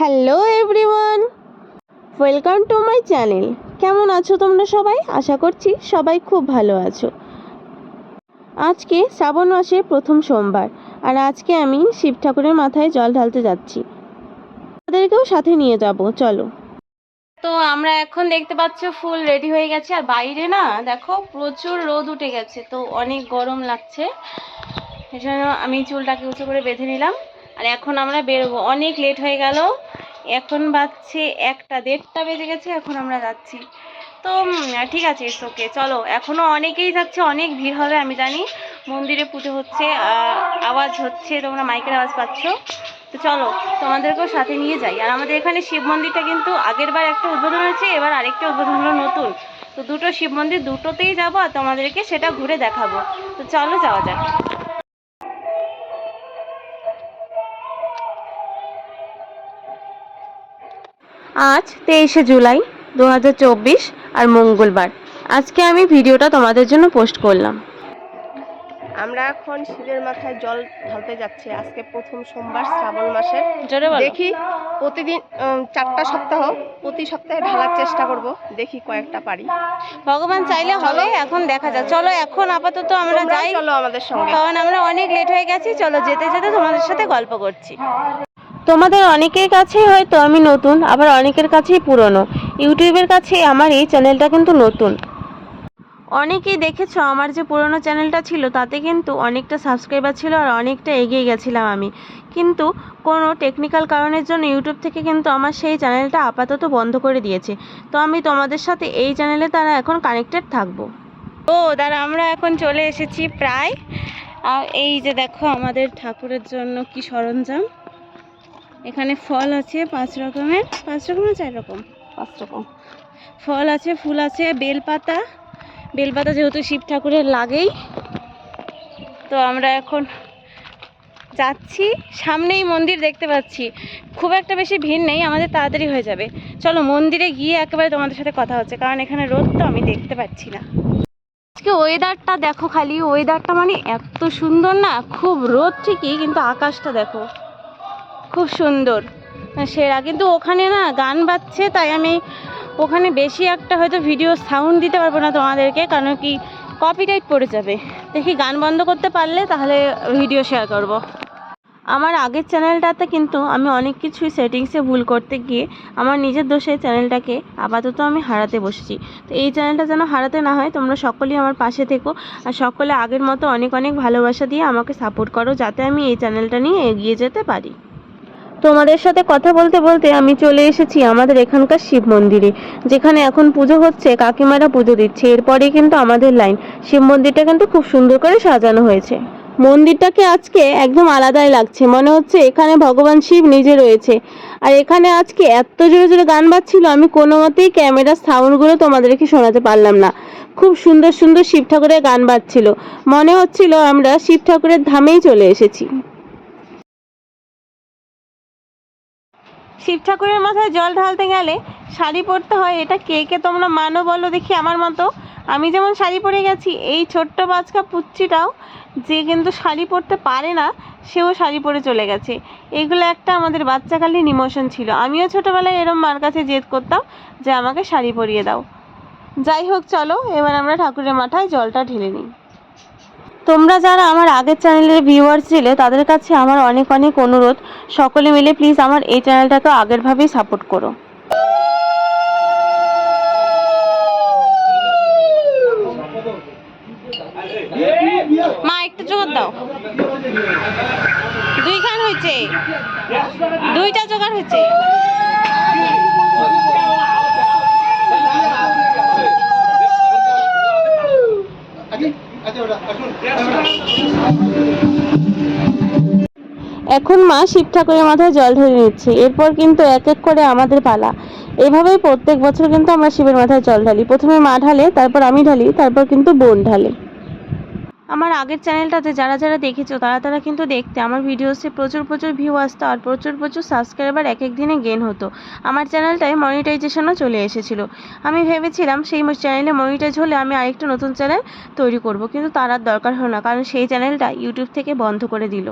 Hello everyone welcome to my channel কেমন আছো তোমরা সবাই? আশা করছি সবাই খুব ভালো আছো। আজকে শ্রাবণ মাসের প্রথম সোমবার, আর আজকে আমি শিব ঠাকুরের মাথায় জল ঢালতে যাচ্ছি। তাদেরকেও সাথে নিয়ে যাব, চলো। তো আমরা এখন দেখতে পাচ্ছ ফুল রেডি হয়ে গেছে, আর বাইরে না, দেখো প্রচুর রোদ উঠে গেছে, তো অনেক গরম লাগছে। এজন্য আমি চুলটাকে উঁচু করে বেঁধে নিলাম। আর এখন আমরা বেরোবো। অনেক লেট হয়ে গেল। এখন বাজছে একটা, দেড়টা বেজে গেছে, এখন আমরা যাচ্ছি। তো ঠিক আছে ইটস ওকে চলো। এখনও অনেকেই যাচ্ছে, অনেক ভিড় হবে, আমি জানি। মন্দিরে পুজো হচ্ছে আওয়াজ হচ্ছে, তোমরা মাইকের আওয়াজ পাচ্ছ। তো চলো, তোমাদেরকেও সাথে নিয়ে যাই। আর আমাদের এখানে শিব মন্দিরটা কিন্তু আগের বার একটা উদ্বোধন হয়েছে, এবার আরেকটা উদ্বোধন হলো নতুন। তো দুটো শিব মন্দির, দুটোতেই যাব আর তোমাদেরকে সেটা ঘুরে দেখাবো। তো চলো, যাওয়া যাক। আজ তেইশে জুলাই দু হাজার চব্বিশ আর মঙ্গলবার। আজকে আমি ভিডিওটা তোমাদের জন্য পোস্ট করলাম। আমরা এখন শিবের মাথায় জল ঢালতে যাচ্ছি। আজকে প্রথম সোমবার শ্রাবণ বলো। দেখি প্রতিদিন চারটা সপ্তাহ প্রতি সপ্তাহে ঢালার চেষ্টা করব। দেখি কয়েকটা পারি। ভগবান চাইলে হবে এখন দেখা যাক চলো এখন আপাতত আমরা যাই। চলো আমাদের সঙ্গে। কারণ আমরা অনেক লেট হয়ে গেছি। চলো যেতে যেতে তোমাদের সাথে গল্প করছি। তোমাদের অনেকের কাছেই হয়তো আমি নতুন আবার অনেকের কাছেই পুরনো। ইউটিউবের কাছে আমার এই চ্যানেলটা কিন্তু নতুন। অনেকেই দেখেছ আমার যে পুরনো চ্যানেলটা ছিল তাতে কিন্তু অনেকটা সাবস্ক্রাইবার ছিল আর অনেকটা এগিয়ে গেছিলাম আমি। কিন্তু কোনো টেকনিক্যাল কারণের জন্য ইউটিউব থেকে কিন্তু আমার সেই চ্যানেলটা আপাতত বন্ধ করে দিয়েছে। তো আমি তোমাদের সাথে এই চ্যানেলে তারা এখন কানেক্টেড থাকব। ও দাঁড়া আমরা এখন চলে এসেছি প্রায়। আর এই যে দেখো আমাদের ঠাকুরের জন্য কি সরঞ্জাম। এখানে ফল আছে পাঁচ রকমের পাঁচ রকমের চার রকম? পাঁচ রকম। ফল আছে ফুল আছে বেলপাতা। বেলপাতা যেহেতু শিব ঠাকুরের লাগেই। তো আমরা এখন যাচ্ছি সামনেই মন্দির দেখতে পাচ্ছি। খুব একটা বেশি ভিড় নেই আমাদের তাড়াতাড়ি হয়ে যাবে। চলো মন্দিরে গিয়ে একেবারে তোমাদের সাথে কথা হচ্ছে কারণ এখানে রোদ তো আমি দেখতে পাচ্ছি না। আজকে ওয়েদারটা দেখো খালি ওয়েদারটা মানে এত সুন্দর না খুব রোদ ঠিকই কিন্তু আকাশটা দেখো। খুব সুন্দর সেরা। কিন্তু ওখানে না গান বাজছে, তাই আমি ওখানে বেশি একটা হয়তো ভিডিও সাউন্ড দিতে পারব না তোমাদেরকে, কারণ কি কপিরাইট পড়ে যাবে। দেখি গান বন্ধ করতে পারলে তাহলে ভিডিও শেয়ার করব। আমার আগের চ্যানেলটাতে কিন্তু আমি অনেক কিছুই সেটিংসে ভুল করতে গিয়ে আমার নিজের দোষে চ্যানেলটাকে আপাতত আমি হারাতে বসেছি। তো এই চ্যানেলটা যেন হারাতে না হয়, তোমরা সকলেই আমার পাশে থেকো আর সকলে আগের মতো অনেক অনেক ভালোবাসা দিয়ে আমাকে সাপোর্ট করো, যাতে আমি এই চ্যানেলটা নিয়ে এগিয়ে যেতে পারি। তোমাদের সাথে কথা বলতে বলতে আমি চলে এসেছি আমাদের এখানকার শিব মন্দিরে, যেখানে এখন পুজো হচ্ছে, কাকিমারা পুজো দিচ্ছে। এরপরে কিন্তু আমাদের লাইন। শিব মন্দিরটা কিন্তু খুব সুন্দর করে সাজানো হয়েছে। মন্দিরটাকে আজকে একদম আলাদাই লাগছে। মনে হচ্ছে এখানে ভগবান শিব নিজে রয়েছে। আর এখানে আজকে এত জোরে জোরে গান বাজছিল, আমি কোনো মতেই ক্যামেরার সাউন্ডগুলো তোমাদেরকে শোনাতে পারলাম না। খুব সুন্দর সুন্দর শিব ঠাকুরের গান বাজছিল। মনে হচ্ছিল আমরা শিব ঠাকুরের ধামেই চলে এসেছি। শিব ঠাকুরের মাথায় জল ঢালতে গেলে শাড়ি পরতে হয়, এটা কে কে তোমরা মানো বলো দেখি আমার মতো? আমি যেমন শাড়ি পরে গেছি, এই ছোট্ট বাচ্চা পুচ্ছিটাও যে কিন্তু শাড়ি পরতে পারে না, সেও শাড়ি পরে চলে গেছে। এগুলো একটা আমাদের বাচ্চাকালীন ইমোশন ছিল। আমিও ছোটোবেলায় এরম মার কাছে জেদ করতাম যে আমাকে শাড়ি পরিয়ে দাও। যাই হোক, চলো, এবার আমরা ঠাকুরের মাথায় জলটা ঢেলে নিই। তোমরা যারা আমার আগের চ্যানেলের ভিউয়ার ছিলে, তাদের কাছে আমার অনেক অনেক অনুরোধ। সকলে মিলে প্লিজ আমার এই চ্যানেলটাকে আগেরভাবেই সাপোর্ট করো। মা, একটু জোগাড় দাও। দুইখান হয়েছে। দুইটা জোগাড় হয়েছে। এখন মা শিব ঠাকুরের মাথায় জল ঢেলে নিচ্ছে এরপর কিন্তু এক এক করে আমাদের পালা। এভাবেই প্রত্যেক বছর কিন্তু আমরা শিবের মাথায় জল ঢালি। প্রথমে মা ঢালে, তারপর আমি ঢালি, তারপর কিন্তু বোন ঢালে। আমার আগের চ্যানেলটাতে যারা যারা দেখেছ, তারা তারা কিন্তু দেখতে। আমার ভিডিওসে প্রচুর প্রচুর ভিউ আসতো আর প্রচুর প্রচুর সাবস্ক্রাইবার এক এক দিনে গেন হতো। আমার চ্যানেলটায় মনিটাইজেশনও চলে এসেছিল। আমি ভেবেছিলাম সেই চ্যানেলে মনিটাইজ হলে আমি আরেকটা নতুন চ্যানেল তৈরি করব, কিন্তু তার আর দরকার হলো না, কারণ সেই চ্যানেলটা ইউটিউব থেকে বন্ধ করে দিল।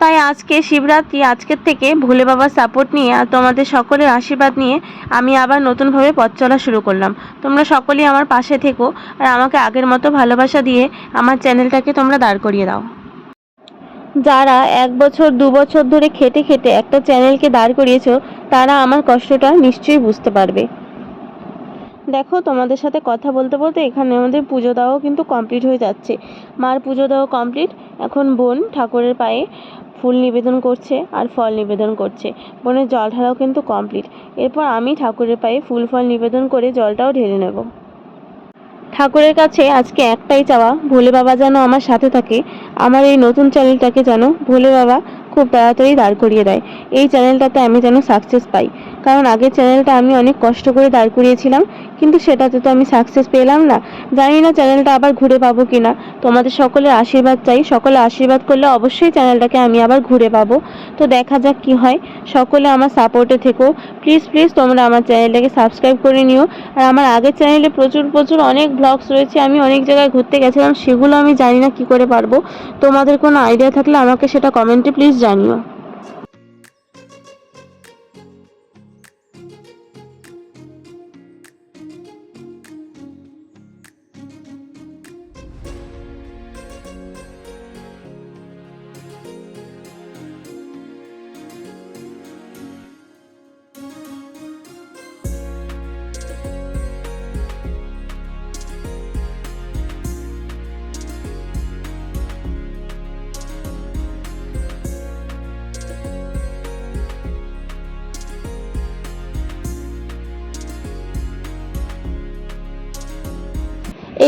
তাই আজকে শিবরাত্রি, আজকের থেকে ভোলে বাবার সাপোর্ট নিয়ে আর তোমাদের সকলের আশীর্বাদ নিয়ে আমি আবার নতুনভাবে পথ চলা শুরু করলাম। তোমরা সকলেই আমার পাশে থেকো আর আমাকে আগের মতো ভালোবাসা দিয়ে আমার চ্যানেলটাকে তোমরা দাঁড় করিয়ে দাও। যারা এক বছর, দু বছর ধরে খেটে খেটে একটা চ্যানেলকে দাঁড় করিয়েছো, তারা আমার কষ্টটা নিশ্চয়ই বুঝতে পারবে। দেখো, তোমাদের সাথে কথা বলতে বলতে এখানে আমাদের পুজো দেওয়াও কিন্তু কমপ্লিট হয়ে যাচ্ছে। মার পুজো দেওয়া কমপ্লিট এখন বোন ঠাকুরের পায়ে ফুল নিবেদন করছে আর ফল নিবেদন করছে। বনের জল ঢালাও কিন্তু কমপ্লিট এরপর আমি ঠাকুরের পায়ে ফুল ফল নিবেদন করে জলটাও ঢেলে নেব। ঠাকুরের কাছে আজকে একটাই চাওয়া, ভোলে বাবা যেন আমার সাথে থাকে। আমার এই নতুন চ্যানেলটাকে যেন ভোলে বাবা খুব তাড়াতাড়ি দাঁড় করিয়ে দেয়। এই চ্যানেলটাতে আমি যেন সাকসেস পাই। কারণ আগের চ্যানেলটা আমি অনেক কষ্ট করে দাঁড় করিয়েছিলাম, কিন্তু সেটাতে তো আমি সাকসেস পেলাম না। জানি না চ্যানেলটা আবার ঘুরে পাবো কি না তোমাদের সকলের আশীর্বাদ চাই। সকলে আশীর্বাদ করলে অবশ্যই চ্যানেলটাকে আমি আবার ঘুরে পাবো। তো দেখা যাক কি হয়। সকলে আমার সাপোর্টে থেকো। প্লিজ প্লিজ তোমরা আমার চ্যানেলটাকে সাবস্ক্রাইব করে নিও। আর আমার আগের চ্যানেলে প্রচুর প্রচুর অনেক ব্লগস রয়েছে। আমি অনেক জায়গায় ঘুরতে গেছিলাম, সেগুলো আমি জানি না কি করে পারব। তোমাদের কোনো আইডিয়া থাকলে আমাকে সেটা কমেন্টে প্লিজ জানিও।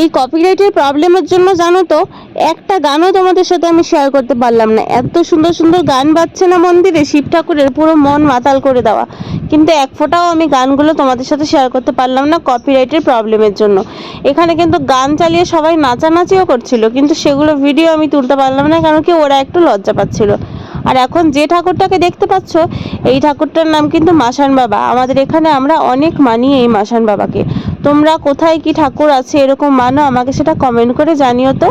এই কপিরাইটের প্রবলেমের জন্য জানো তো, একটা গানও তোমাদের সাথে আমি শেয়ার করতে পারলাম না। এত সুন্দর সুন্দর গান বাজছে না মন্দিরে, শিব ঠাকুরের পুরো মন মাতাল করে দেওয়া। কিন্তু এক ফোঁটাও আমি গানগুলো তোমাদের সাথে শেয়ার করতে পারলাম না কপিরাইটের প্রবলেমের জন্য। এখানে কিন্তু গান চালিয়ে সবাই নাচানাচিও করছিল, কিন্তু সেগুলো ভিডিও আমি তুলতে পারলাম না, কারণ কি ওরা একটু লজ্জা পাচ্ছিল। আর এখন যে ঠাকুরটাকে দেখতে পাচ্ছ, এই ঠাকুরটার নাম কিন্তু মাসান বাবা। আমাদের এখানে আমরা অনেক মানি এই মাসান বাবাকে। তোমরা কোথায় কি ঠাকুর আছে এরকম মানো, আমাকে সেটা কমেন্ট করে জানিও তো।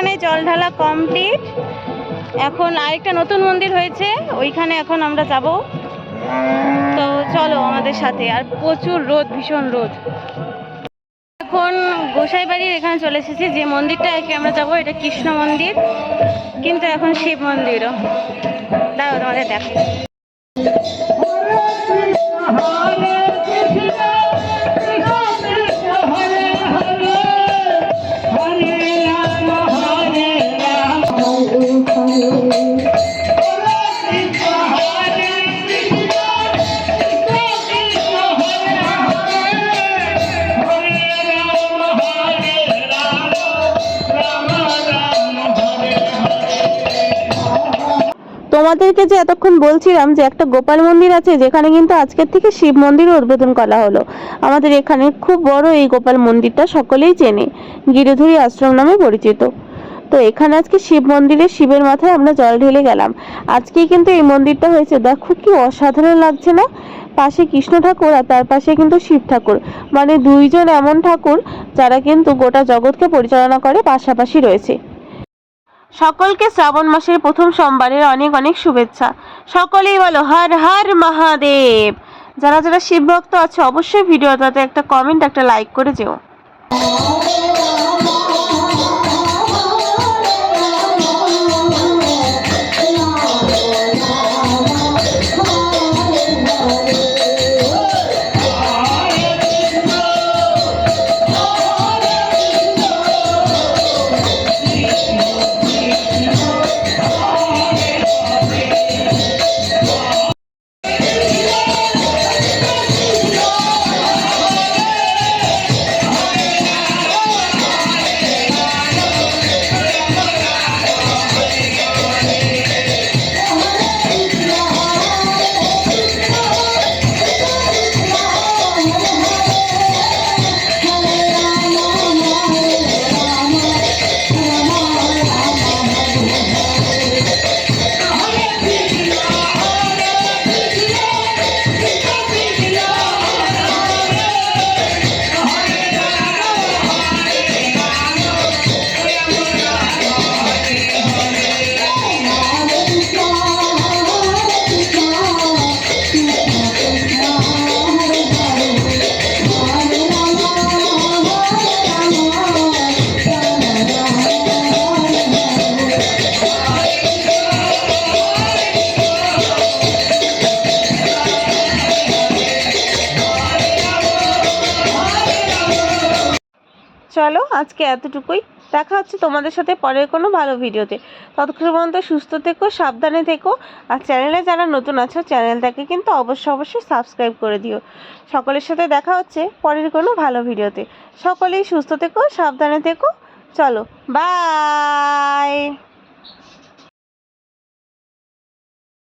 এখানে জল ঢালা কমপ্লিট। এখন আরেকটা নতুন মন্দির হয়েছে, ওইখানে এখন আমরা যাব। তো চলো আমাদের সাথে, আর প্রচুর রোদ, ভীষণ রোদ। এখন গোসাই বাড়ির এখানে চলে এসেছি, যে মন্দিরটা একে আমরা যাব, এটা কৃষ্ণ মন্দির, কিন্তু এখন শিব মন্দিরও। দাও তোমাদের দেখো তোমাদেরকে যে এতক্ষণ বলছিলাম যে একটা গোপাল মন্দির আছে, যেখানে কিন্তু আজকের থেকে শিব মন্দির উদ্বোধন করা হলো। আমাদের এখানে খুব বড় এই গোপাল মন্দিরটা সকলেই চেনে। গিরিধরী আশ্রম নামে পরিচিত। তো এখানে আজকে শিব মন্দিরে শিবের মাথায় আমরা জল ঢেলে গেলাম। আজকেই কিন্তু এই মন্দিরটা হয়েছে। দেখো কি অসাধারণ লাগছে না? পাশে কৃষ্ণ ঠাকুর আর তার পাশে কিন্তু শিব ঠাকুর। মানে দুইজন এমন ঠাকুর যারা কিন্তু গোটা জগৎকে পরিচালনা করে, পাশাপাশি রয়েছে। সকলকে শ্রাবণ মাসের প্রথম সোমবারের অনেক অনেক শুভেচ্ছা। সকলেই বলো, হর হর মহাদেব। যারা যারা শিব ভক্ত আছে, অবশ্যই ভিডিওটাতে একটা কমেন্ট একটা লাইক করে যেও। চলো আজকে এতটুকুই। দেখা হচ্ছে তোমাদের সাথে পরের কোনো ভালো ভিডিওতে। ততক্ষণ পর্যন্ত সুস্থ থেকো, সাবধানে থেকো। আর চ্যানেলে যারা নতুন আছো, চ্যানেলটাকে কিন্তু অবশ্যই অবশ্যই সাবস্ক্রাইব করে দিও। সকলের সাথে দেখা হচ্ছে পরের কোনো ভালো ভিডিওতে। সকলেই সুস্থ থেকো, সাবধানে থেকো। চলো, বাই!